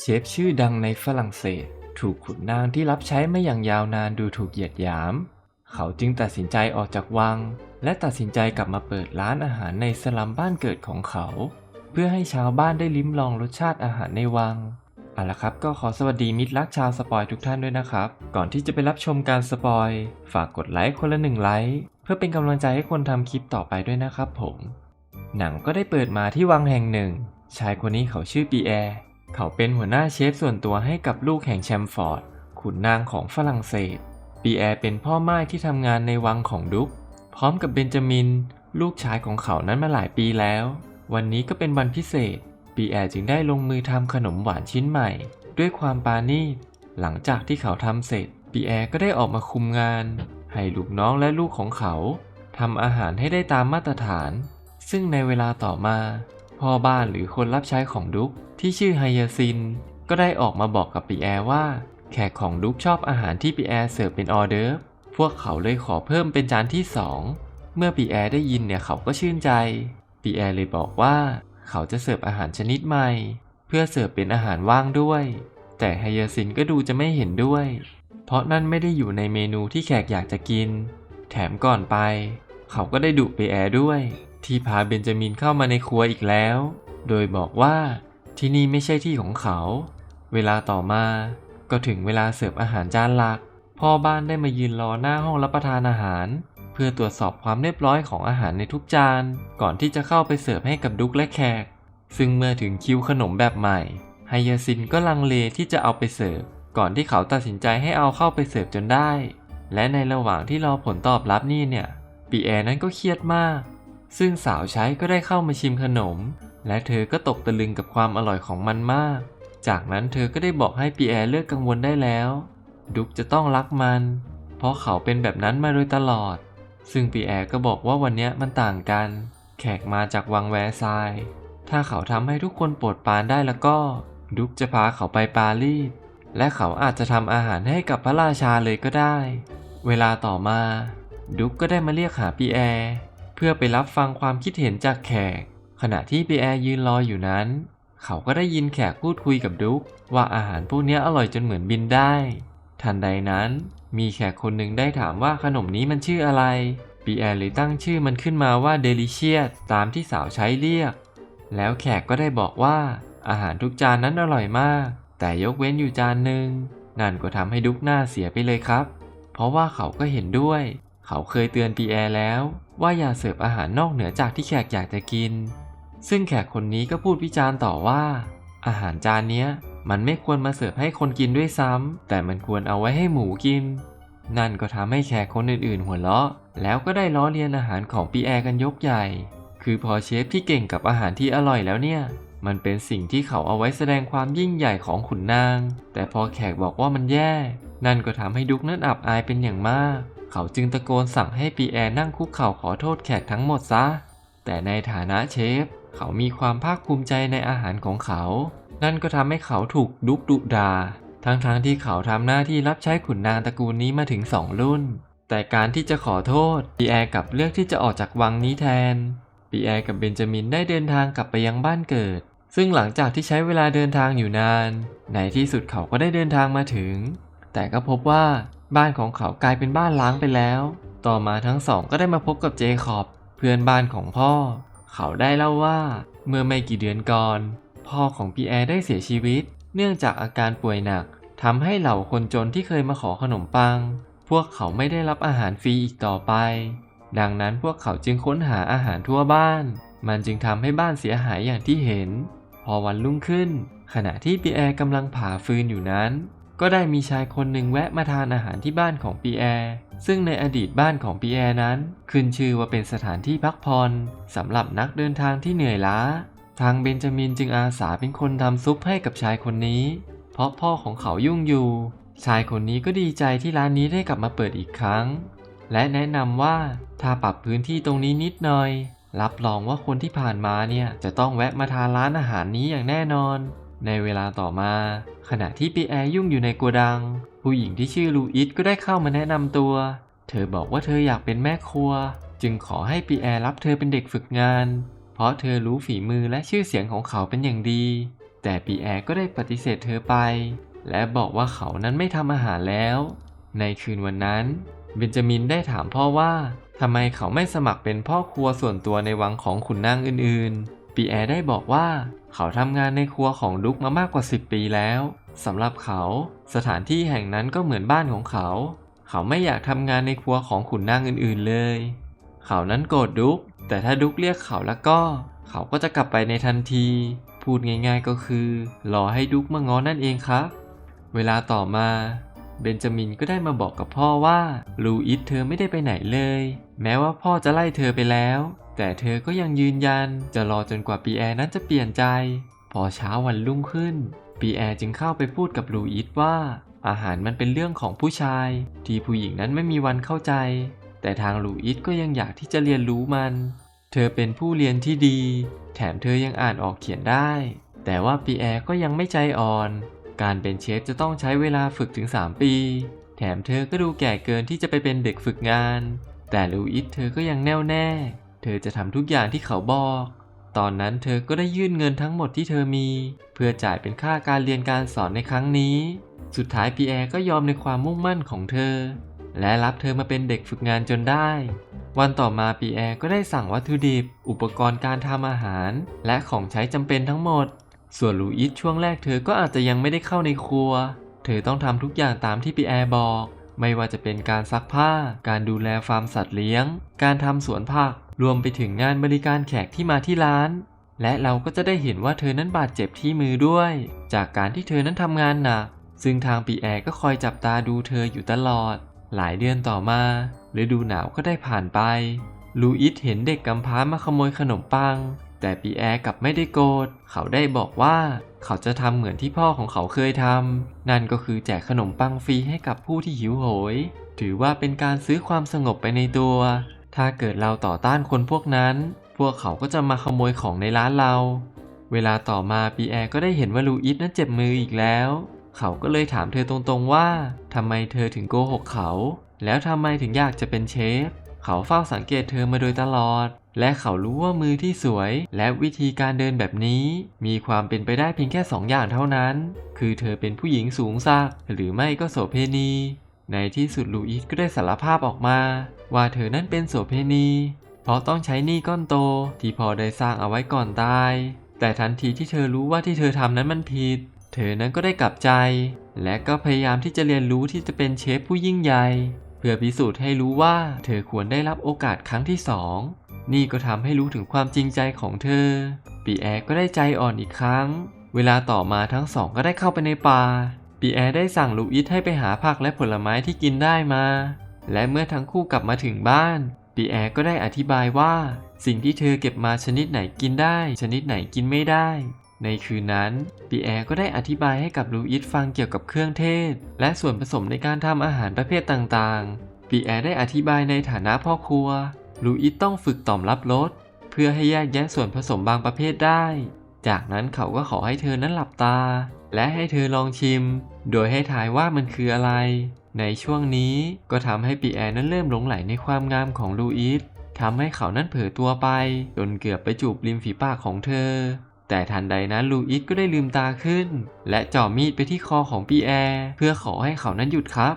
เชฟชื่อดังในฝรั่งเศส ถูกขุนนางที่รับใช้มาอย่างยาวนานดูถูกเหยียดหยาม เขาจึงตัดสินใจออกจากวัง และตัดสินใจกลับมาเปิดร้านอาหารในสลัมบ้านเกิดของเขา เพื่อให้ชาวบ้านได้ลิ้มลองรสชาติอาหารในวังเอาละครับก็ขอสวัสดีมิตรรักชาวสปอยทุกท่านด้วยนะครับ ก่อนที่จะไปรับชมการสปอย ฝากกดไลค์คนละหนึ่งไลค์เพื่อเป็นกำลังใจให้คนทำคลิปต่อไปด้วยนะครับผม หนังก็ได้เปิดมาที่วังแห่งหนึ่ง ชายคนนี้เขาชื่อปีแอร์ เขาเป็นหัวหน้าเชฟส่วนตัวให้กับลูกแห่งแชมฟอร์ด ขุนนางของฝรั่งเศส ปีแอร์เป็นพ่อไม้ที่ทำงานในวังของดุ๊กพร้อมกับเบนจามิน ลูกชายของเขานั้นมาหลายปีแล้ว วันนี้ก็เป็นวันพิเศษ ปีแอร์จึงได้ลงมือทำขนมหวานชิ้นใหม่ ด้วยความปาณีตหลังจากที่เขาทำเสร็จ ปีแอร์ก็ได้ออกมาคุมงาน ให้ลูกน้องและลูกของเขาทำอาหารให้ได้ตามมาตรฐาน ซึ่งในเวลาต่อมา พ่อบ้านหรือคนรับใช้ของดุ๊กที่ชื่อไฮยาซิน ก็ได้ออกมาบอกกับปีแอร์ว่า แขกของดุ๊กชอบอาหารที่ปีแอร์เสิร์ฟเป็นออเดอร์พวกเขาเลยขอเพิ่มเป็นจานที่สองเมื่อปีแอร์ได้ยินเนี่ยเขาก็ชื่นใจปีแอร์เลยบอกว่าเขาจะเสิร์ฟอาหารชนิดใหม่ เพื่อเสิร์ฟเป็นอาหารว่างด้วย แต่ไฮยาซินก็ดูจะไม่เห็นด้วย เพราะนั่นไม่ได้อยู่ในเมนูที่แขกอยากจะกิน แถมก่อนไป เขาก็ได้ดุปีแอร์ด้วย ที่พาเบนจามินเข้ามาในครัวอีกแล้ว โดยบอกว่าที่นี่ไม่ใช่ที่ของเขา เวลาต่อมาก็ถึงเวลาเสิร์ฟอาหารจานหลัก พ่อบ้านได้มายืนรอหน้าห้องรับประทานอาหาร เพื่อตรวจสอบความเรียบร้อยของอาหารในทุกจาน ก่อนที่จะเข้าไปเสิร์ฟให้กับดุกและแขก ซึ่งเมื่อถึงคิวขนมแบบใหม่ไฮยาซินก็ลังเลที่จะเอาไปเสิร์ฟ ก่อนที่เขาตัดสินใจให้เอาเข้าไปเสิร์ฟจนได้ และในระหว่างที่รอผลตอบรับนี่เนี่ยปีแอร์นั้นก็เครียดมาก ซึ่งสาวใช้ก็ได้เข้ามาชิมขนม และเธอก็ตกตะลึงกับความอร่อยของมันมาก จากนั้นเธอก็ได้บอกให้ปีแอร์เลิกกังวลได้แล้ว ดุ๊กจะต้องรักมัน เพราะเขาเป็นแบบนั้นมาโดยตลอด ซึ่งปีแอร์ก็บอกว่าวันนี้มันต่างกัน แขกมาจากวังแวร์ซาย ถ้าเขาทำให้ทุกคนโปรดปานได้แล้วก็ ดุ๊กจะพาเขาไปปารีส และเขาอาจจะทำอาหารให้กับพระราชาเลยก็ได้ เวลาต่อมา ดุ๊กก็ได้มาเรียกหาปีแอร์ เพื่อไปรับฟังความคิดเห็นจากแขก ขณะที่ปีแอร์ยืนรออยู่นั้น เขาก็ได้ยินแขกพูดคุยกับดุ๊กว่าอาหารพวกนี้อร่อยจนเหมือนบินได้ ทันใดนั้น มีแขกคนหนึ่งได้ถามว่าขนมนี้มันชื่ออะไรปีแอร์เลยตั้งชื่อมันขึ้นมาว่าเดลิเชียสตามที่สาวใช้เรียก แล้วแขกก็ได้บอกว่าอาหารทุกจานนั้นอร่อยมาก แต่ยกเว้นอยู่จานหนึ่งนั่นก็ทำให้ดุ๊กหน้าเสียไปเลยครับ เพราะว่าเขาก็เห็นด้วย เขาเคยเตือนปีแอร์แล้ว ว่าอย่าเสิร์ฟอาหารนอกเหนือจากที่แขกอยากจะกิน ซึ่งแขกคนนี้ก็พูดวิจารณ์ต่อว่า อาหารจานเนี้ยมันไม่ควรมาเสิร์ฟให้คนกินด้วยซ้ำ แต่มันควรเอาไว้ให้หมูกิน นั่นก็ทำให้แขกคนอื่นๆ หัวเราะ แล้วก็ได้ล้อเลียนอาหารของปีแอร์กันยกใหญ่ คือพอเชฟที่เก่งกับอาหารที่อร่อยแล้วเนี่ย มันเป็นสิ่งที่เขาเอาไว้แสดงความยิ่งใหญ่ของขุนนาง แต่พอแขกบอกว่ามันแย่ นั่นก็ทำให้ดุกนั้นอับอายเป็นอย่างมาก เขาจึงตะโกนสั่งให้ปีแอร์นั่งคุกเข่าขอโทษแขกทั้งหมดซะ แต่ในฐานะเชฟ เขามีความภาคภูมิใจในอาหารของเขา นั่นก็ทำให้เขาถูกดุกดุดา ทั้งๆทที่เขาทำหน้าที่รับใช้ขุนนางตระกูลนี้มาถึงสองรุ่น แต่การที่จะขอโทษปีแอร์กับเลือกที่จะออกจากวังนี้แทนปีแอร์กับเบนจามินได้เดินทางกลับไปยังบ้านเกิด ซึ่งหลังจากที่ใช้เวลาเดินทางอยู่นาน ในที่สุดเขาก็ได้เดินทางมาถึง แต่ก็พบว่า บ้านของเขากลายเป็นบ้านล้างไปแล้ว ต่อมาทั้งสองก็ได้มาพบกับเจคอบ เพื่อนบ้านของพ่อ เขาได้เล่าว่าเมื่อไม่กี่เดือนก่อน พ่อของปีแอร์ได้เสียชีวิต เนื่องจากอาการป่วยหนักทำให้เหล่าคนจนที่เคยมาขอขนมปัง พวกเขาไม่ได้รับอาหารฟรีอีกต่อไป ดังนั้นพวกเขาจึงค้นหาอาหารทั่วบ้าน มันจึงทำให้บ้านเสียหายอย่างที่เห็น พอวันรุ่งขึ้น ขณะที่ปีแอร์กำลังผ่าฟืนอยู่นั้น ก็ได้มีชายคนหนึ่งแวะมาทานอาหารที่บ้านของปีแอร์ ซึ่งในอดีตบ้านของปีแอร์นั้น ขึ้นชื่อว่าเป็นสถานที่พักผ่อนสำหรับนักเดินทางที่เหนื่อยล้า ทางเบนจามินจึงอาสาเป็นคนทำซุปให้กับชายคนนี้ เพราะพ่อของเขายุ่งอยู่ ชายคนนี้ก็ดีใจที่ร้านนี้ได้กลับมาเปิดอีกครั้ง และแนะนำว่าถ้าปรับพื้นที่ตรงนี้นิดหน่อย รับรองว่าคนที่ผ่านมาเนี่ยจะต้องแวะมาทานร้านอาหารนี้อย่างแน่นอน ในเวลาต่อมา ขณะที่ปีแอร์ยุ่งอยู่ในโกดัง ผู้หญิงที่ชื่อลูอิสก็ได้เข้ามาแนะนำตัว เธอบอกว่าเธออยากเป็นแม่ครัว จึงขอให้ปีแอร์รับเธอเป็นเด็กฝึกงาน เพราะเธอรู้ฝีมือและชื่อเสียงของเขาเป็นอย่างดี แต่ปีแอร์ก็ได้ปฏิเสธเธอไป และบอกว่าเขานั้นไม่ทำอาหารแล้ว ในคืนวันนั้น เบนจามินได้ถามพ่อว่าทำไมเขาไม่สมัครเป็นพ่อครัวส่วนตัวในวังของขุนนางอื่นๆ ปีแอร์ได้บอกว่า เขาทำงานในครัวของดุกมามากกว่า 10 ปีแล้วสำหรับเขา สถานที่แห่งนั้นก็เหมือนบ้านของเขา เขาไม่อยากทำงานในครัวของขุนนางอื่นๆเลย เขานั้นโกรธดุก แต่ถ้าดุกเรียกเขาแล้วก็ เขาก็จะกลับไปในทันที พูดง่ายๆก็คือ รอให้ดุกมาง้อนั่นเองครับ เวลาต่อมาเบนจามินก็ได้มาบอกกับพ่อว่าลูอิสเธอไม่ได้ไปไหนเลย แม้ว่าพ่อจะไล่เธอไปแล้ว แต่เธอก็ยังยืนยันจะรอจนกว่าปีแอร์นั้นจะเปลี่ยนใจ พอเช้าวันรุ่งขึ้น ปีแอร์จึงเข้าไปพูดกับลูอิสว่า อาหารมันเป็นเรื่องของผู้ชาย ที่ผู้หญิงนั้นไม่มีวันเข้าใจ แต่ทางลูอิสก็ยังอยากที่จะเรียนรู้มัน เธอเป็นผู้เรียนที่ดี แถมเธอยังอ่านออกเขียนได้ แต่ว่าปีแอร์ก็ยังไม่ใจอ่อน การเป็นเชฟจะต้องใช้เวลาฝึกถึง 3 ปี แถมเธอก็ดูแก่เกินที่จะไปเป็นเด็กฝึกงาน แต่ลูอิสเธอก็ยังแน่วแน่ เธอจะทำทุกอย่างที่เขาบอก ตอนนั้นเธอก็ได้ยื่นเงินทั้งหมดที่เธอมี เพื่อจ่ายเป็นค่าการเรียนการสอนในครั้งนี้ สุดท้ายปีแอร์ก็ยอมในความมุ่งมั่นของเธอ และรับเธอมาเป็นเด็กฝึกงานจนได้ วันต่อมาปีแอร์ก็ได้สั่งวัตถุดิบ อุปกรณ์การทำอาหาร และของใช้จำเป็นทั้งหมด ส่วนลูอิสช่วงแรกเธอก็อาจจะยังไม่ได้เข้าในครัว เธอต้องทำทุกอย่างตามที่ปีแอร์บอก ไม่ว่าจะเป็นการซักผ้า การดูแลฟาร์มสัตว์เลี้ยง การทำสวนผัก รวมไปถึงงานบริการแขกที่มาที่ร้าน และเราก็จะได้เห็นว่าเธอนั้นบาดเจ็บที่มือด้วย จากการที่เธอนั้นทำงานหนักซึ่งทางปีแอร์ก็คอยจับตาดูเธออยู่ตลอด หลายเดือนต่อมาฤดูหนาวก็ได้ผ่านไป ลูอิสเห็นเด็กกำพร้ามาขโมยขนมปัง แต่ปีแอร์กลับไม่ได้โกรธ เขาได้บอกว่าเขาจะทำเหมือนที่พ่อของเขาเคยทำ นั่นก็คือแจกขนมปังฟรีให้กับผู้ที่หิวโหย ถือว่าเป็นการซื้อความสงบไปในตัว ถ้าเกิดเราต่อต้านคนพวกนั้น พวกเขาก็จะมาขโมยของในร้านเรา เวลาต่อมาปีแอร์ก็ได้เห็นว่าลูอิสนั้นเจ็บมืออีกแล้ว เขาก็เลยถามเธอตรงๆว่าทำไมเธอถึงโกหกเขา แล้วทำไมถึงอยากจะเป็นเชฟ เขาเฝ้าสังเกตเธอมาโดยตลอด และเขารู้ว่ามือที่สวย และวิธีการเดินแบบนี้ มีความเป็นไปได้เพียงแค่สองอย่างเท่านั้น คือเธอเป็นผู้หญิงสูงสักหรือไม่ก็โสเพณี ในที่สุดลูอิสก็ได้สารภาพออกมา ว่าเธอนั้นเป็นโสเพณีเพราะต้องใช้หนี้ก้อนโตที่พ่อได้สร้างเอาไว้ก่อนตาย แต่ทันทีที่เธอรู้ว่าที่เธอทำนั้นมันผิด เธอนั้นก็ได้กลับใจ และก็พยายามที่จะเรียนรู้ที่จะเป็นเชฟผู้ยิ่งใหญ่เพื่อพิสูจน์ให้รู้ว่าเธอควรได้รับโอกาสครั้งที่สองนี่ก็ทำให้รู้ถึงความจริงใจของเธอ ปีแอร์ก็ได้ใจอ่อนอีกครั้ง เวลาต่อมาทั้งสองก็ได้เข้าไปในป่า ปีแอร์ได้สั่งลูอิสให้ไปหาผักและผลไม้ที่กินได้มา และเมื่อทั้งคู่กลับมาถึงบ้านปีแอร์ก็ได้อธิบายว่า สิ่งที่เธอเก็บมาชนิดไหนกินได้ ชนิดไหนกินไม่ได้ ในคืนนั้นปีแอร์ก็ได้อธิบายให้กับลูอิสฟังเกี่ยวกับเครื่องเทศ และส่วนผสมในการทำอาหารประเภทต่างๆปีแอร์ได้อธิบายในฐานะพ่อครัวลูอิสต้องฝึกต่อมรับรสเพื่อให้แยกแยะส่วนผสมบางประเภทได้ จากนั้นเขาก็ขอให้เธอนั้นหลับตา และให้เธอลองชิม โดยให้ทายว่ามันคืออะไร ในช่วงนี้ก็ทำให้ปีแอร์นั้นเริ่มหลงไหลในความงามของลูอิสทำให้เขานั้นเผลอตัวไปจนเกือบไปจูบริมฝีปากของเธอ แต่ทันใดนั้นลูอิสก็ได้ลืมตาขึ้น และจ่อมีดไปที่คอของปีแอร์เพื่อขอให้เขานั้นหยุดครับ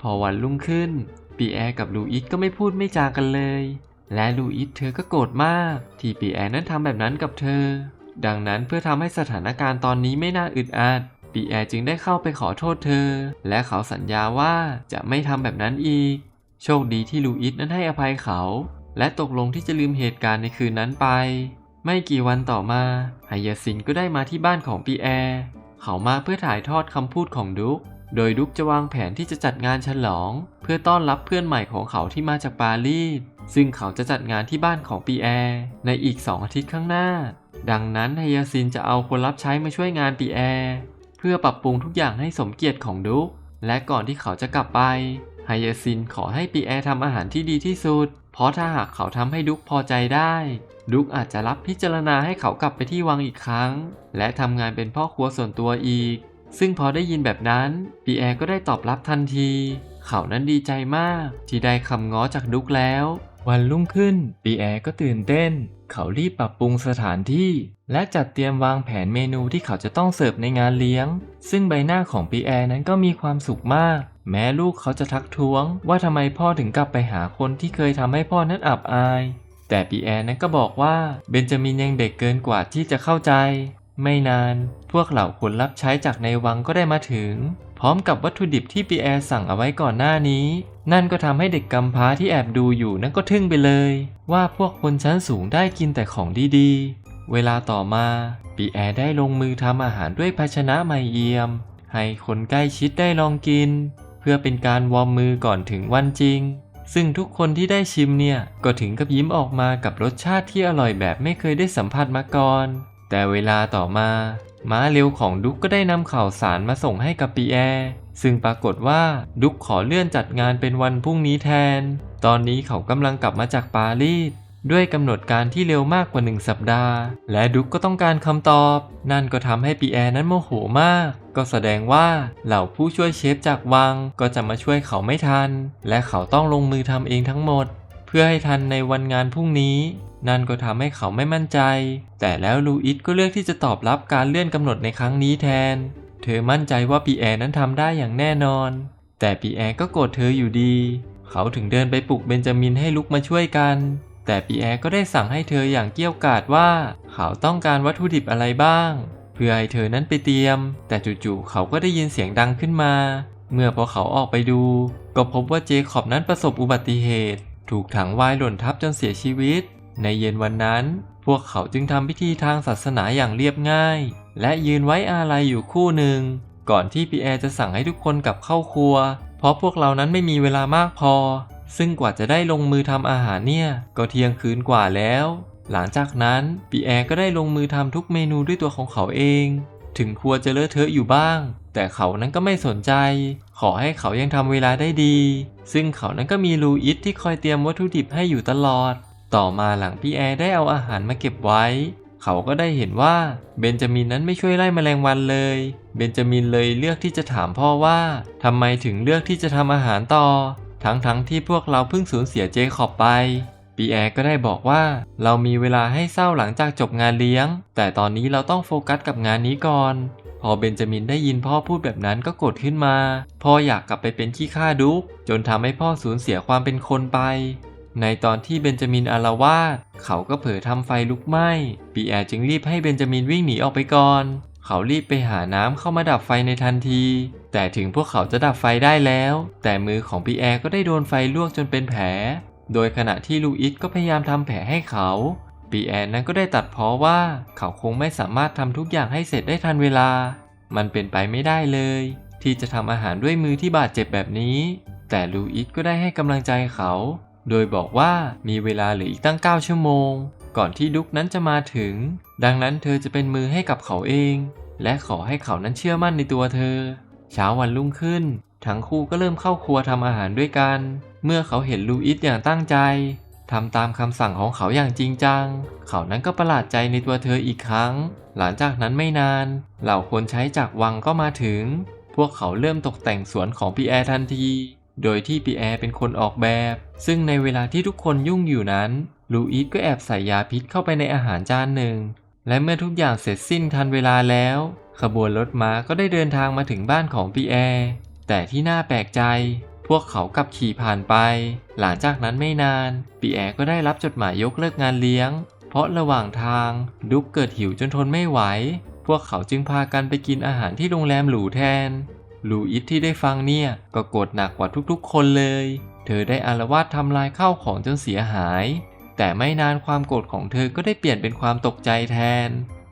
พอวันรุ่งขึ้นปีแอร์กับลูอิสก็ไม่พูดไม่จากันเลย และลูอิสเธอก็โกรธมาก ที่ปีแอร์นั้นทำแบบนั้นกับเธอ ดังนั้นเพื่อทำให้สถานการณ์ตอนนี้ไม่น่าอึดอัด ปีแอร์จึงได้เข้าไปขอโทษเธอ และเขาสัญญาว่าจะไม่ทำแบบนั้นอีก โชคดีที่ลูอิสนั้นให้อภัยเขา และตกลงที่จะลืมเหตุการณ์ในคืนนั้นไป ไม่กี่วันต่อมาไฮยาซินก็ได้มาที่บ้านของปีแอร์เขามาเพื่อถ่ายทอดคำพูดของดุ๊กโดยดุ๊กจะวางแผนที่จะจัดงานฉลอง เพื่อต้อนรับเพื่อนใหม่ของเขาที่มาจากปารีสซึ่งเขาจะจัดงานที่บ้านของปีแอร์ในอีก2องอาทิตย์ข้างหน้า ดังนั้นไฮยาซินจะเอาคนรับใช้มาช่วยงานปีแอร์ พื่อปรับปรุงทุกอย่างให้สมเกียรติของดุ๊กและก่อนที่เขาจะกลับไปไฮยาซินขอให้ปีแอร์ทำอาหารที่ดีที่สุด เพราะถ้าหากเขาทำให้ดุ๊กพอใจได้ ดุ๊กอาจจะรับพิจารณาให้เขากลับไปที่วังอีกครั้ง และทำงานเป็นพ่อครัวส่วนตัวอีก ซึ่งพอได้ยินแบบนั้นปีแอร์ก็ได้ตอบรับทันที เขานั้นดีใจมากที่ได้คำง้อจากดุ๊กแล้ว วันรุ่งขึ้นปีแอร์ก็ตื่นเต้น เขารีบปรับปรุงสถานที่ และจัดเตรียมวางแผนเมนูที่เขาจะต้องเสิร์ฟในงานเลี้ยง ซึ่งใบหน้าของปีแอร์นั้นก็มีความสุขมาก แม้ลูกเขาจะทักท้วง ว่าทำไมพ่อถึงกลับไปหาคนที่เคยทำให้พ่อนั้นอับอาย แต่ปีแอร์นั้นก็บอกว่าเบนจามินยังเด็กเกินกว่าที่จะเข้าใจ ไม่นาน พวกเหล่าคนรับใช้จากในวังก็ได้มาถึง พร้อมกับวัตถุดิบที่ปีแอร์สั่งเอาไว้ก่อนหน้านี้ นั่นก็ทำให้เด็กกำพร้าที่แอบดูอยู่นั่นก็ทึ่งไปเลย ว่าพวกคนชั้นสูงได้กินแต่ของดีๆ เวลาต่อมาปีแอร์ได้ลงมือทำอาหารด้วยภาชนะใหม่เอี่ยม ให้คนใกล้ชิดได้ลองกิน เพื่อเป็นการวอร์มมือก่อนถึงวันจริง ซึ่งทุกคนที่ได้ชิมเนี่ย ก็ถึงกับยิ้มออกมากับรสชาติที่อร่อยแบบไม่เคยได้สัมผัสมาก่อน แต่เวลาต่อมาม้าเร็วของดุ๊กก็ได้นำข่าวสารมาส่งให้กับปีแอร์ ซึ่งปรากฏว่าดุ๊กขอเลื่อนจัดงานเป็นวันพรุ่งนี้แทน ตอนนี้เขากำลังกลับมาจากปารีสด้วยกำหนดการที่เร็วมากกว่าหนึ่งสัปดาห์ และดุ๊กก็ต้องการคำตอบ นั่นก็ทำให้ปีแอร์นั้นโมโหมาก ก็แสดงว่าเหล่าผู้ช่วยเชฟจากวังก็จะมาช่วยเขาไม่ทัน และเขาต้องลงมือทำเองทั้งหมด เพื่อให้ทันในวันงานพรุ่งนี้ นั่นก็ทำให้เขาไม่มั่นใจ แต่แล้วลูอิสก็เลือกที่จะตอบรับการเลื่อนกำหนดในครั้งนี้แทน เธอมั่นใจว่าปีแอร์นั้นทำได้อย่างแน่นอน แต่ปีแอร์ก็โกรธเธออยู่ดี เขาถึงเดินไปปลุกเบนจามินให้ลุกมาช่วยกัน แต่ปีแอร์ก็ได้สั่งให้เธออย่างเกี้ยวกาดว่า เขาต้องการวัตถุดิบอะไรบ้าง เพื่อให้เธอนั้นไปเตรียม แต่จู่ๆเขาก็ได้ยินเสียงดังขึ้นมา เมื่อพอเขาออกไปดู ก็พบว่าเจคอบนั้นประสบอุบัติเหตุ ถูกถังวายหล่นทับจนเสียชีวิต ในเย็นวันนั้น พวกเขาจึงทำพิธีทางศาสนาอย่างเรียบง่าย และยืนไว้อาลัยอยู่คู่หนึ่ง ก่อนที่ปีแอร์จะสั่งให้ทุกคนกลับเข้าครัว เพราะพวกเรานั้นไม่มีเวลามากพอ ซึ่งกว่าจะได้ลงมือทำอาหารเนี่ย ก็เที่ยงคืนกว่าแล้ว หลังจากนั้นปีแอร์ก็ได้ลงมือทำทุกเมนูด้วยตัวของเขาเอง ถึงครัวจะเลอะเทอะอยู่บ้าง แต่เขานั้นก็ไม่สนใจ ขอให้เขายังทำเวลาได้ดี ซึ่งเขานั้นก็มีลูอิสที่คอยเตรียมวัตถุดิบให้อยู่ตลอด ต่อมาหลังพี่แอร์ได้เอาอาหารมาเก็บไว้ เขาก็ได้เห็นว่าเบนจามินนั้นไม่ช่วยไล่แมลงวันเลย เบนจามินเลยเลือกที่จะถามพ่อว่าทำไมถึงเลือกที่จะทำอาหารต่อ ทั้งๆทที่พวกเราเพิ่งสูญเสียเจคอบไปปีแอร์ก็ได้บอกว่า เรามีเวลาให้เศร้าหลังจากจบงานเลี้ยง แต่ตอนนี้เราต้องโฟกัสกับงานนี้ก่อน พอเบนจามินได้ยินพ่อพูดแบบนั้นก็โกรธขึ้นมา พ่ออยากกลับไปเป็นขี้ข้าดุกจนทำให้พ่อสูญเสียความเป็นคนไป ในตอนที่เบนจามินอาละวาดเขาก็เผลอทำไฟลุกไหม้ปีแอร์จึงรีบให้เบนจามินวิ่งหนีออกไปก่อน เขารีบไปหาน้ำเข้ามาดับไฟในทันที แต่ถึงพวกเขาจะดับไฟได้แล้ว แต่มือของปีแอร์ก็ได้โดนไฟลวกจนเป็นแผล โดยขณะที่ลูอิสก็พยายามทำแผลให้เขาปีแอนนั้นก็ได้ตัดพ้อว่าเขาคงไม่สามารถทำทุกอย่างให้เสร็จได้ทันเวลา มันเป็นไปไม่ได้เลย ที่จะทำอาหารด้วยมือที่บาดเจ็บแบบนี้ แต่ลูอิสก็ได้ให้กำลังใจเขา โดยบอกว่ามีเวลาเหลืออีกตั้ง 9 ชั่วโมง ก่อนที่ดุกนั้นจะมาถึง ดังนั้นเธอจะเป็นมือให้กับเขาเอง และขอให้เขานั้นเชื่อมั่นในตัวเธอ เช้าวันรุ่งขึ้น ทั้งคู่ก็เริ่มเข้าครัวทำอาหารด้วยกัน เมื่อเขาเห็นลูอิสอย่างตั้งใจทำตามคำสั่งของเขาอย่างจริงจัง เขานั้นก็ประหลาดใจในตัวเธออีกครั้ง หลังจากนั้นไม่นาน เหล่าคนใช้จากวังก็มาถึง พวกเขาเริ่มตกแต่งสวนของปีแอร์ทันที โดยที่ปีแอร์เป็นคนออกแบบ ซึ่งในเวลาที่ทุกคนยุ่งอยู่นั้น ลูอิสก็แอบใส่ยาพิษเข้าไปในอาหารจานหนึ่ง และเมื่อทุกอย่างเสร็จสิ้นทันเวลาแล้ว ขบวนรถม้าก็ได้เดินทางมาถึงบ้านของปีแอร์แต่ที่น่าแปลกใจ พวกเขากลับขี่ผ่านไป หลังจากนั้นไม่นานปีแอร์ก็ได้รับจดหมายยกเลิกงานเลี้ยง เพราะระหว่างทางดุ๊กเกิดหิวจนทนไม่ไหว พวกเขาจึงพากันไปกินอาหารที่โรงแรมหรูแทน ลูอิสที่ได้ฟังเนี่ยก็โกรธหนักกว่าทุกๆ คนเลย เธอได้อารวาสทำลายข้าวของจนเสียหาย แต่ไม่นานความโกรธของเธอก็ได้เปลี่ยนเป็นความตกใจแทน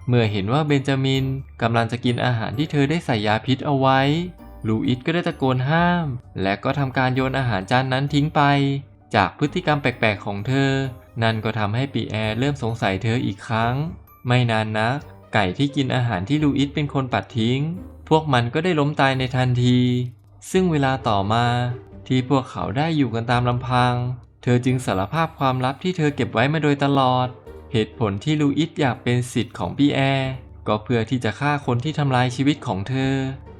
เมื่อเห็นว่าเบนจามินกำลังจะกินอาหารที่เธอได้ใส่ยาพิษเอาไว้ ลูอิสก็ได้ตะโกนห้าม และก็ทำการโยนอาหารจานนั้นทิ้งไป จากพฤติกรรมแปลกๆของเธอ นั่นก็ทำให้ปีแอร์เริ่มสงสัยเธออีกครั้ง ไม่นานนักไก่ที่กินอาหารที่ลูอิสเป็นคนปัดทิ้ง พวกมันก็ได้ล้มตายในทันที ซึ่งเวลาต่อมาที่พวกเขาได้อยู่กันตามลำพัง เธอจึงสารภาพความลับที่เธอเก็บไว้มาโดยตลอด เหตุผลที่ลูอิสอยากเป็นสิทธิ์ของปีแอร์ก็เพื่อที่จะฆ่าคนที่ทำลายชีวิตของเธอ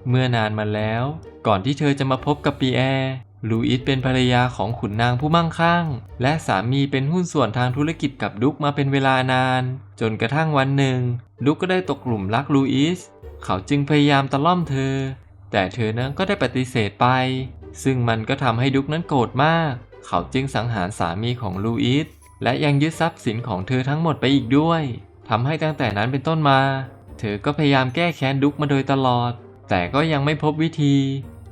เมื่อนานมาแล้ว ก่อนที่เธอจะมาพบกับปีแอร์ลูอิสเป็นภรรยาของขุนนางผู้มั่งคั่ง และสามีเป็นหุ้นส่วนทางธุรกิจกับดุกมาเป็นเวลานาน จนกระทั่งวันหนึ่ง ดุกก็ได้ตกหลุมรักลูอิส เขาจึงพยายามตะล่อมเธอ แต่เธอนั้นก็ได้ปฏิเสธไป ซึ่งมันก็ทำให้ดุกนั้นโกรธมาก เขาจึงสังหารสามีของลูอิสและยังยึดทรัพย์สินของเธอทั้งหมดไปอีกด้วยทำให้ตั้งแต่นั้นเป็นต้นมา เธอก็พยายามแก้แค้นดุกมาโดยตลอด แต่ก็ยังไม่พบวิธี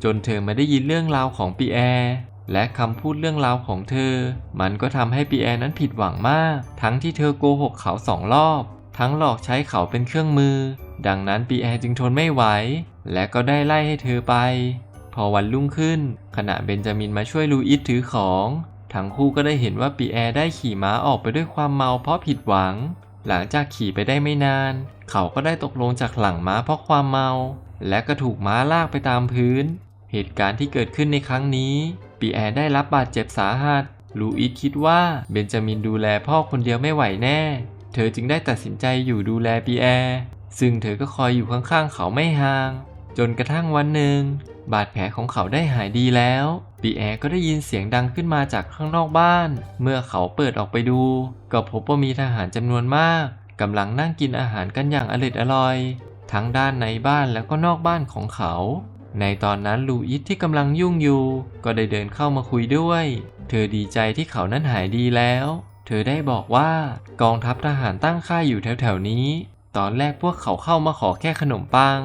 จนเธอมาได้ยินเรื่องราวของปีแอร์และคำพูดเรื่องราวของเธอ มันก็ทำให้ปีแอร์นั้นผิดหวังมาก ทั้งที่เธอโกหกเขาสองรอบ ทั้งหลอกใช้เขาเป็นเครื่องมือ ดังนั้นปีแอร์จึงทนไม่ไหว และก็ได้ไล่ให้เธอไป พอวันรุ่งขึ้น ขณะเบนจามินมาช่วยลูอิสถือของ ทั้งคู่ก็ได้เห็นว่าปีแอร์ได้ขี่ม้าออกไปด้วยความเมาเพราะผิดหวัง หลังจากขี่ไปได้ไม่นาน เขาก็ได้ตกลงจากหลังม้าเพราะความเมา และก็ถูกม้าลากไปตามพื้น เหตุการณ์ที่เกิดขึ้นในครั้งนี้ปีแอร์ได้รับบาดเจ็บสาหัสลูอิสคิดว่าเบนจามินดูแลพ่อคนเดียวไม่ไหวแน่ เธอจึงได้ตัดสินใจอยู่ดูแลปีแอร์ ซึ่งเธอก็คอยอยู่ข้างๆเขาไม่ห่าง จนกระทั่งวันหนึ่ง บาดแผลของเขาได้หายดีแล้วปีแอร์ก็ได้ยินเสียงดังขึ้นมาจากข้างนอกบ้าน เมื่อเขาเปิดออกไปดู ก็พบว่ามีทหารจำนวนมากกำลังนั่งกินอาหารกันอย่างอร็ดอร่อย ทั้งด้านในบ้านแล้วก็นอกบ้านของเขา ในตอนนั้นลูอิสที่กำลังยุ่งอยู่ ก็ได้เดินเข้ามาคุยด้วย เธอดีใจที่เขานั้นหายดีแล้ว เธอได้บอกว่ากองทัพทหารตั้งค่ายอยู่แถวๆนี้ ตอนแรกพวกเขาเข้ามาขอแค่ขนมปัง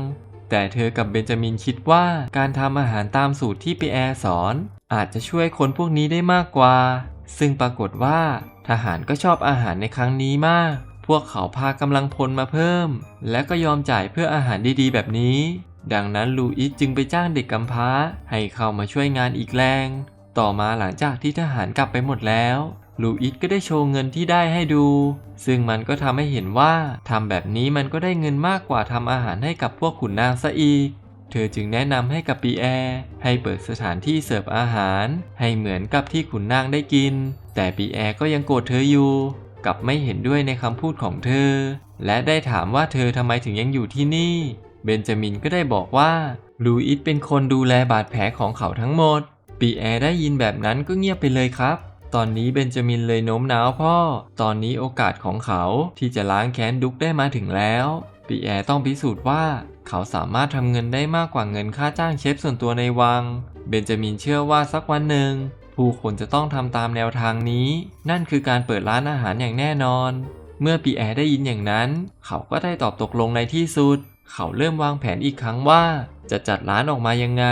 แต่เธอกับเบนจามินคิดว่าการทำอาหารตามสูตรที่ปีแอร์สอน อาจจะช่วยคนพวกนี้ได้มากกว่า ซึ่งปรากฏว่าทหารก็ชอบอาหารในครั้งนี้มาก พวกเขาพากำลังพลมาเพิ่ม และก็ยอมจ่ายเพื่ออาหารดีๆ แบบนี้ ดังนั้นลูอิสจึงไปจ้างเด็กกำพร้า ให้เข้ามาช่วยงานอีกแรง ต่อมาหลังจากที่ทหารกลับไปหมดแล้ว ลูอิสก็ได้โชว์เงินที่ได้ให้ดู ซึ่งมันก็ทำให้เห็นว่าทำแบบนี้มันก็ได้เงินมากกว่าทำอาหารให้กับพวกขุนนางซะอีก เธอจึงแนะนำให้กับปีแอร์ให้เปิดสถานที่เสิร์ฟอาหาร ให้เหมือนกับที่ขุนนางได้กิน แต่ปีแอร์ก็ยังโกรธเธออยู่กับไม่เห็นด้วยในคำพูดของเธอ และได้ถามว่าเธอทำไมถึงยังอยู่ที่นี่ เบนจามินก็ได้บอกว่าลูอิสเป็นคนดูแลบาดแผลของเขาทั้งหมด ปีแอร์ได้ยินแบบนั้นก็เงียบไปเลยครับ ตอนนี้เบนจามินเลยโน้มน้าวพ่อ ตอนนี้โอกาสของเขาที่จะล้างแค้นดุกได้มาถึงแล้วปีแอร์ต้องพิสูจน์ว่า เขาสามารถทำเงินได้มากกว่าเงินค่าจ้างเชฟส่วนตัวในวัง เบนจามินเชื่อว่าสักวันหนึ่ง ผู้คนจะต้องทำตามแนวทางนี้ นั่นคือการเปิดร้านอาหารอย่างแน่นอน เมื่อปีแอร์ได้ยินอย่างนั้น เขาก็ได้ตอบตกลงในที่สุด เขาเริ่มวางแผนอีกครั้งว่า จะจัดร้านออกมายังไง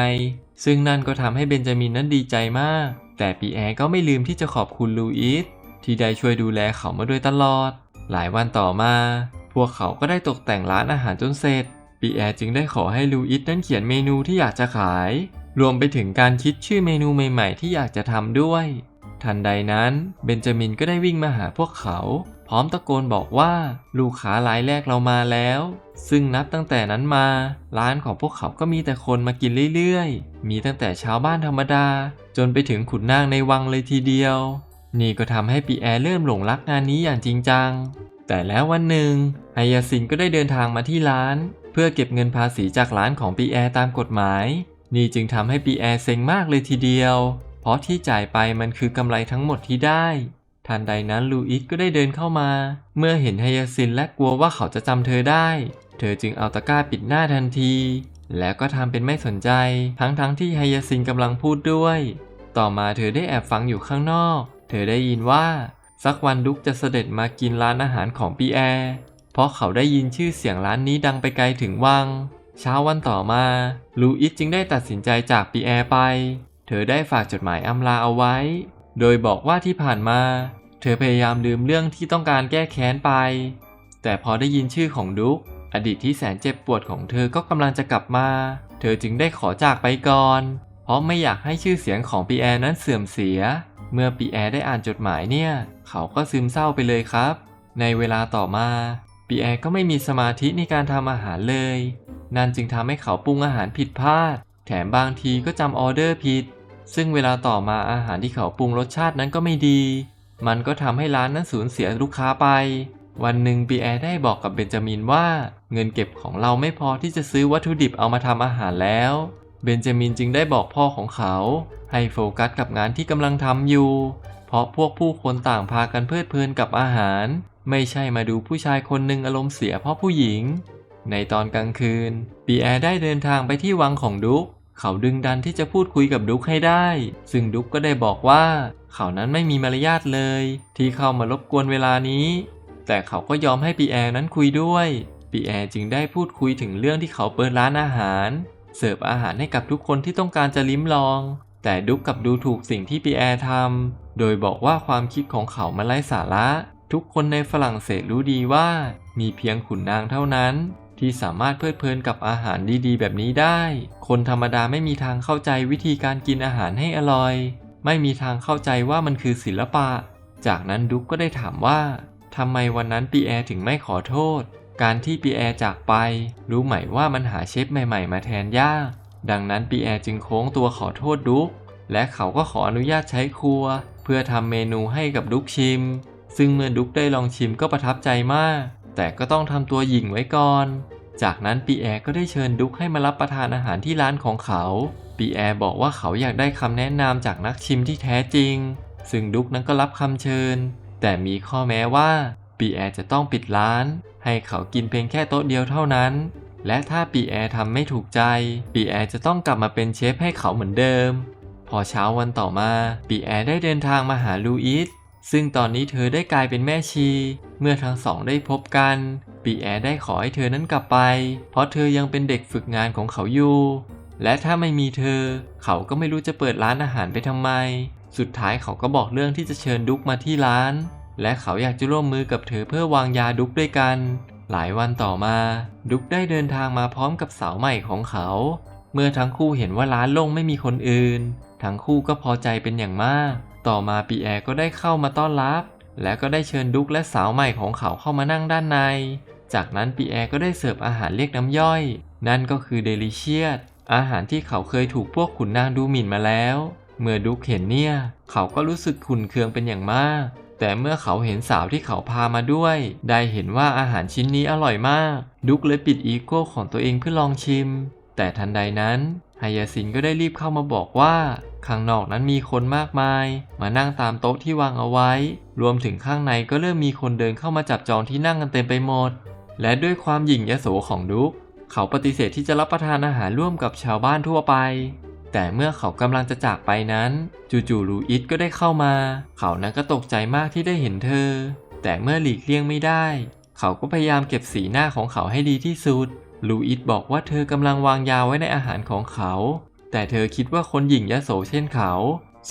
ซึ่งนั่นก็ทำให้เบนจามินนั้นดีใจมาก แต่ปีแอร์ก็ไม่ลืมที่จะขอบคุณลูอิสที่ได้ช่วยดูแลเขามาโดยตลอด หลายวันต่อมา พวกเขาก็ได้ตกแต่งร้านอาหารจนเสร็จปีแอร์จึงได้ขอให้ลูอิสนั้นเขียนเมนูที่อยากจะขาย รวมไปถึงการคิดชื่อเมนูใหม่ ๆ ที่อยากจะทำด้วย ทันใดนั้นเบนจามินก็ได้วิ่งมาหาพวกเขา พร้อมตะโกนบอกว่าลูกค้ารายแรกเรามาแล้ว ซึ่งนับตั้งแต่นั้นมา ร้านของพวกเขาก็มีแต่คนมากินเรื่อยๆ มีตั้งแต่ชาวบ้านธรรมดา จนไปถึงขุนนางในวังเลยทีเดียว นี่ก็ทำให้ปีแอร์เริ่มหลงรักงานนี้อย่างจริงจัง แต่แล้ววันหนึ่งไฮยาซินก็ได้เดินทางมาที่ร้าน เพื่อเก็บเงินภาษีจากร้านของปีแอร์ตามกฎหมาย นี่จึงทำให้ปีแอร์เซ็งมากเลยทีเดียว เพราะที่จ่ายไปมันคือกำไรทั้งหมดที่ได้ ทันใดนั้นลูอิสก็ได้เดินเข้ามา เมื่อเห็นไฮยาซินและกลัวว่าเขาจะจำเธอได้ เธอจึงเอาตะกร้าปิดหน้าทันที แล้วก็ทำเป็นไม่สนใจ ทั้งๆทที่ไฮยาซินกำลังพูดด้วย ต่อมาเธอได้แอบฟังอยู่ข้างนอก เธอได้ยินว่า สักวันดุกจะเสด็จมากินร้านอาหารของปีแอร์เพราะเขาได้ยินชื่อเสียงร้านนี้ดังไปไกลถึงวัง เช้าวันต่อมา ลูอิสจึงได้ตัดสินใจจากปีแอร์ไป เธอได้ฝากจดหมายอำลาเอาไว้ โดยบอกว่าที่ผ่านมา เธอพยายามลืมเรื่องที่ต้องการแก้แค้นไป แต่พอได้ยินชื่อของดุ๊กอดีตที่แสนเจ็บปวดของเธอก็กำลังจะกลับมา เธอจึงได้ขอจากไปก่อน เพราะไม่อยากให้ชื่อเสียงของปีแอร์นั้นเสื่อมเสีย เมื่อปีแอร์ได้อ่านจดหมายเนี่ย เขาก็ซึมเศร้าไปเลยครับ ในเวลาต่อมาปีแอร์ก็ไม่มีสมาธิในการทำอาหารเลย นั่นจึงทำให้เขาปรุงอาหารผิดพลาด แถมบางทีก็จำออเดอร์ผิด ซึ่งเวลาต่อมาอาหารที่เขาปรุงรสชาตินั้นก็ไม่ดี มันก็ทำให้ร้านนั้นสูญเสียลูกค้าไป วันหนึ่งปีแอร์ได้บอกกับเบนจามินว่าเงินเก็บของเราไม่พอที่จะซื้อวัตถุดิบเอามาทำอาหารแล้ว เบนจามินจึงได้บอกพ่อของเขา ให้โฟกัสกับงานที่กำลังทำอยู่ เพราะพวกผู้คนต่างพากันเพลิดเพลินกับอาหาร ไม่ใช่มาดูผู้ชายคนหนึ่งอารมณ์เสียเพราะผู้หญิง ในตอนกลางคืนปีแอร์ได้เดินทางไปที่วังของดุ๊ก เขาดึงดันที่จะพูดคุยกับดุ๊กให้ได้ ซึ่งดุ๊กก็ได้บอกว่า เขานั้นไม่มีมารยาทเลย ที่เข้ามารบกวนเวลานี้ แต่เขาก็ยอมให้ปีแอร์นั้นคุยด้วยปีแอร์จึงได้พูดคุยถึงเรื่องที่เขาเปิดร้านอาหาร เสิร์ฟอาหารให้กับทุกคนที่ต้องการจะลิ้มลอง แต่ดุ๊กกับดูถูกสิ่งที่ปีแอร์ทำโดยบอกว่าความคิดของเขามันไร้สาระ ทุกคนในฝรั่งเศสรู้ดีว่า มีเพียงขุนนางเท่านั้น ที่สามารถเพลิดเพลินกับอาหารดีๆ แบบนี้ได้ คนธรรมดาไม่มีทางเข้าใจวิธีการกินอาหารให้อร่อย ไม่มีทางเข้าใจว่ามันคือศิลปะ จากนั้นดุ๊กก็ได้ถามว่าทำไมวันนั้นปีแอร์ถึงไม่ขอโทษ การที่ปีแอร์จากไป รู้ไหมว่ามันหาเชฟใหม่ ๆ มาแทนยาก ดังนั้นปีแอร์จึงโค้งตัวขอโทษดุ๊ก และเขาก็ขออนุญาตใช้ครัว เพื่อทำเมนูให้กับดุ๊กชิม ซึ่งเมื่อดุ๊กได้ลองชิมก็ประทับใจมาก แต่ก็ต้องทำตัวหยิ่งไว้ก่อน จากนั้นปีแอร์ก็ได้เชิญดุ๊กให้มารับประทานอาหารที่ร้านของเขา ปีแอร์บอกว่าเขาอยากได้คำแนะนำจากนักชิมที่แท้จริง ซึ่งดุ๊กนั้นก็รับคำเชิญ แต่มีข้อแม้ว่าปีแอร์จะต้องปิดร้าน ให้เขากินเพียงแค่โต๊ะเดียวเท่านั้น และถ้าปีแอร์ทำไม่ถูกใจ ปีแอร์จะต้องกลับมาเป็นเชฟให้เขาเหมือนเดิม พอเช้าวันต่อมาปีแอร์ได้เดินทางมาหาลูอิสซึ่งตอนนี้เธอได้กลายเป็นแม่ชี เมื่อทั้งสองได้พบกันปีแอร์ได้ขอให้เธอนั้นกลับไป เพราะเธอยังเป็นเด็กฝึกงานของเขาอยู่ และถ้าไม่มีเธอ เขาก็ไม่รู้จะเปิดร้านอาหารไปทำไม สุดท้ายเขาก็บอกเรื่องที่จะเชิญดุ๊กมาที่ร้าน และเขาอยากจะร่วมมือกับเธอเพื่อวางยาดุ๊กด้วยกัน หลายวันต่อมา ดุ๊กได้เดินทางมาพร้อมกับสาวใหม่ของเขา เมื่อทั้งคู่เห็นว่าร้านโล่งไม่มีคนอื่น ทั้งคู่ก็พอใจเป็นอย่างมาก ต่อมาปีแอร์ก็ได้เข้ามาต้อนรับ และก็ได้เชิญดุกและสาวใหม่ของเขาเข้ามานั่งด้านใน จากนั้นปีแอร์ก็ได้เสิร์ฟอาหารเรียกน้ำย่อย นั่นก็คือเดลิเชียสอาหารที่เขาเคยถูกพวกขุนนางดูหมิ่นมาแล้ว เมื่อดุกเห็นเนี่ย เขาก็รู้สึกขุนเคืองเป็นอย่างมาก แต่เมื่อเขาเห็นสาวที่เขาพามาด้วย ได้เห็นว่าอาหารชิ้นนี้อร่อยมาก ดุกเลยปิดอีโก้ของตัวเองเพื่อลองชิม แต่ทันใดนั้นไฮยาซินก็ได้รีบเข้ามาบอกว่า ข้างนอกนั้นมีคนมากมาย มานั่งตามโต๊ะที่วางเอาไว้ รวมถึงข้างในก็เริ่มมีคนเดินเข้ามาจับจองที่นั่งกันเต็มไปหมด และด้วยความหยิ่งยโสของดุ๊กเขาปฏิเสธที่จะรับประทานอาหารร่วมกับชาวบ้านทั่วไป แต่เมื่อเขากำลังจะจากไปนั้น จู่ๆลูอิสก็ได้เข้ามา เขานั้นก็ตกใจมากที่ได้เห็นเธอ แต่เมื่อหลีกเลี่ยงไม่ได้ เขาก็พยายามเก็บสีหน้าของเขาให้ดีที่สุดลูอิสบอกว่าเธอกำลังวางยาไว้ในอาหารของเขา แต่เธอคิดว่าคนหยิ่งยโสเช่นเขา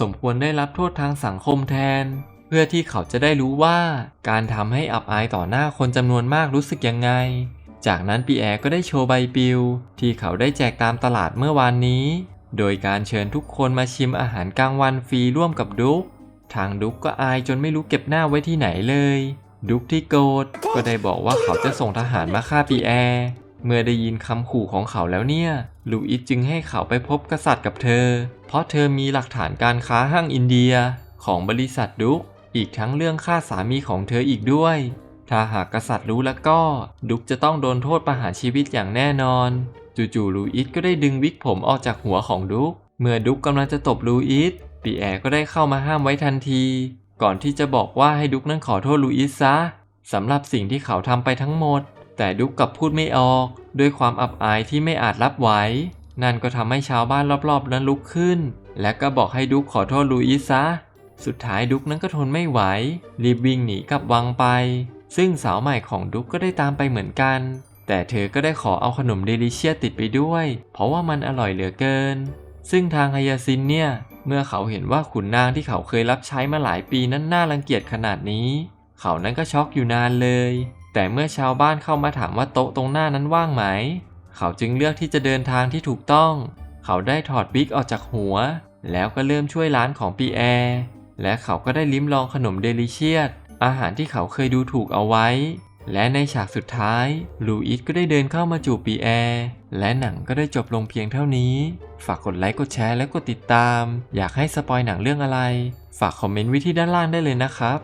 สมควรได้รับโทษทางสังคมแทน เพื่อที่เขาจะได้รู้ว่าการทำให้อับอายต่อหน้าคนจำนวนมากรู้สึกยังไง จากนั้นปีแอร์ก็ได้โชว์ใบปลิว ที่เขาได้แจกตามตลาดเมื่อวานนี้ โดยการเชิญทุกคนมาชิมอาหารกลางวันฟรีร่วมกับดุ๊กทางดุ๊กก็อายจนไม่รู้เก็บหน้าไว้ที่ไหนเลย ดุ๊กที่โกรธก็ได้บอกว่าเขาจะส่งทหารมาฆ่าปีแอร์ เมื่อได้ยินคำขู่ของเขาแล้วเนี่ย ลูอิสจึงให้เขาไปพบกษัตริย์กับเธอ เพราะเธอมีหลักฐานการค้าห้างอินเดียของบริษัทดุ๊กอีกทั้งเรื่องฆ่าสามีของเธออีกด้วย ถ้าหากกษัตริย์รู้แล้วก็ ดุ๊กจะต้องโดนโทษประหารชีวิตอย่างแน่นอน จู่ๆลูอิสก็ได้ดึงวิกผมออกจากหัวของดุ๊กเมื่อดุ๊กกำลังจะตบลูอิสปีแอร์ก็ได้เข้ามาห้ามไว้ทันที ก่อนที่จะบอกว่าให้ดุ๊กนั้นขอโทษลูอิสซะสำหรับสิ่งที่เขาทำไปทั้งหมด แต่ดุ๊กกับพูดไม่ออก ด้วยความอับอายที่ไม่อาจรับไหว นั่นก็ทำให้ชาวบ้านรอบๆนั้นลุกขึ้น และก็บอกให้ดุ๊กขอโทษลูอิสซะ สุดท้ายดุ๊กนั้นก็ทนไม่ไหว รีบวิ่งหนีกลับวังไป ซึ่งสาวใหม่ของดุ๊กก็ได้ตามไปเหมือนกัน แต่เธอก็ได้ขอเอาขนมเดลิเชียติดไปด้วย เพราะว่ามันอร่อยเหลือเกิน ซึ่งทางไฮยาซินเนี่ย เมื่อเขาเห็นว่าขุนนางที่เขาเคยรับใช้มาหลายปีนั้นน่ารังเกียจขนาดนี้ เขานั้นก็ช็อกอยู่นานเลย แต่เมื่อชาวบ้านเข้ามาถามว่าโต๊ะตรงหน้านั้นว่างไหม เขาจึงเลือกที่จะเดินทางที่ถูกต้อง เขาได้ถอดบิ๊กออกจากหัว แล้วก็เริ่มช่วยร้านของปีแอร์และเขาก็ได้ลิ้มลองขนมเดลิเชียสอาหารที่เขาเคยดูถูกเอาไว้ และในฉากสุดท้าย ลูอิสก็ได้เดินเข้ามาจูบปีแอร์ และหนังก็ได้จบลงเพียงเท่านี้ ฝากกดไลค์กดแชร์และกดติดตาม อยากให้สปอยหนังเรื่องอะไร ฝากคอมเมนต์ไว้ที่ด้านล่างได้เลยนะครับ